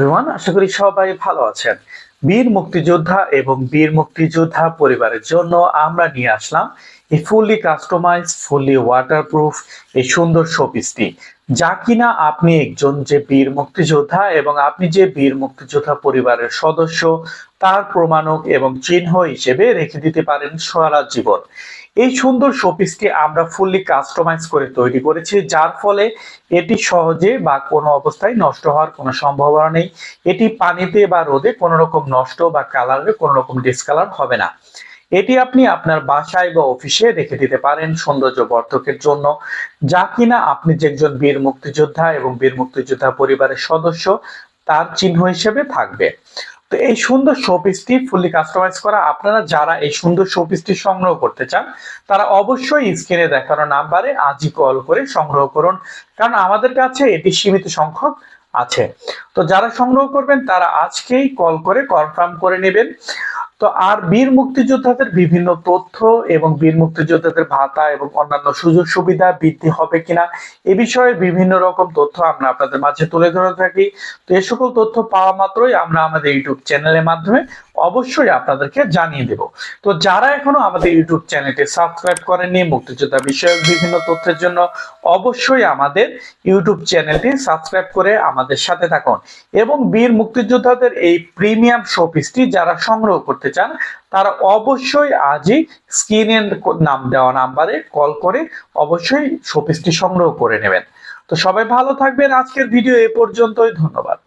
Everyone আশা করি সবাই ভালো আছেন। বীর মুক্তিযোদ্ধা এবং বীর মুক্তিযোদ্ধা পরিবারের জন্য আমরা নিয়ে আসলাম এই ফুললি কাস্টমাইজ ফুললি ওয়াটারপ্রুফ এই সুন্দর শোপিসটি যা কিনা আপনি একজন যে বীর মুক্তিযোদ্ধা এবং আপনি যে বীর মুক্তিযোদ্ধা পরিবারের সদস্য, তার প্রমাণক এবং চিহ্ন হিসেবে রেখে দিতে পারেন সারা জীবন। এই সুন্দর শোপিসটি আমরা ফুললি কাস্টমাইজ করে তৈরি করেছি, যার ফলে এটি সহজে বা কোনো অবস্থায় নষ্ট হওয়ার কোনো সম্ভাবনা নেই। এটি পানিতে বা রোদে কোনো রকম নষ্ট বা কালারে কোনো রকম ডিসকালার হবে না। এটি আপনি আপনার বাসায় বা অফিসে রেখে দিতে পারেন সৌন্দর্য বর্ধকের জন্য। যা কিনা আপনি যে একজন বীর মুক্তিযোদ্ধা এবং বীর মুক্তিযোদ্ধা পরিবারের সদস্য, তার চিহ্ন হিসেবে থাকবে। তো এই সুন্দর শোপিসটি ফুললি কাস্টমাইজ করা। আপনারা যারা এই সুন্দর শোপিসটি সংগ্রহ করতে চান, তারা অবশ্যই স্ক্রিনে দেখানো নাম্বারে আজই কল করে সংগ্রহ করুন। কারণ আমাদের কাছে এটি সীমিত সংখ্যক আছে। তো যারা সংগ্রহ করবেন, তারা আজকেই কল করে কনফার্ম করে নেবেন। তো আর বীর মুক্তিযোদ্ধাদের বিভিন্ন তথ্য এবং বীর মুক্তিযোদ্ধাদের ভাতা এবং অন্যান্য সুযোগ সুবিধা বৃদ্ধি হবে কিনা এ বিষয়ে বিভিন্ন রকম তথ্য আমরা আপনাদের মাঝে তুলে ধরে থাকি। তো এ সকল তথ্য পাওয়া মাত্রই আমরা আমাদের ইউটিউব চ্যানেলের মাধ্যমে অবশ্যই আপনাদেরকে জানিয়ে দেব। তো যারা এখনও আমাদের ইউটিউব চ্যানেলটি সাবস্ক্রাইব করেননি, মুক্তিযোদ্ধা বিষয়ক বিভিন্ন তথ্যের জন্য অবশ্যই আমাদের ইউটিউব চ্যানেলটি সাবস্ক্রাইব করে আমাদের সাথে থাকুন। এবং বীর মুক্তিযোদ্ধাদের এই প্রিমিয়াম শোপিসটি যারা সংগ্রহ করতে চান, তারা অবশ্যই আজই স্ক্রিনের নাম দেওয়া নাম্বারে কল করে অবশ্যই শোপিসটি সংগ্রহ করে নেবেন। তো সবাই ভালো থাকবেন। আজকের ভিডিও এ পর্যন্তই। ধন্যবাদ।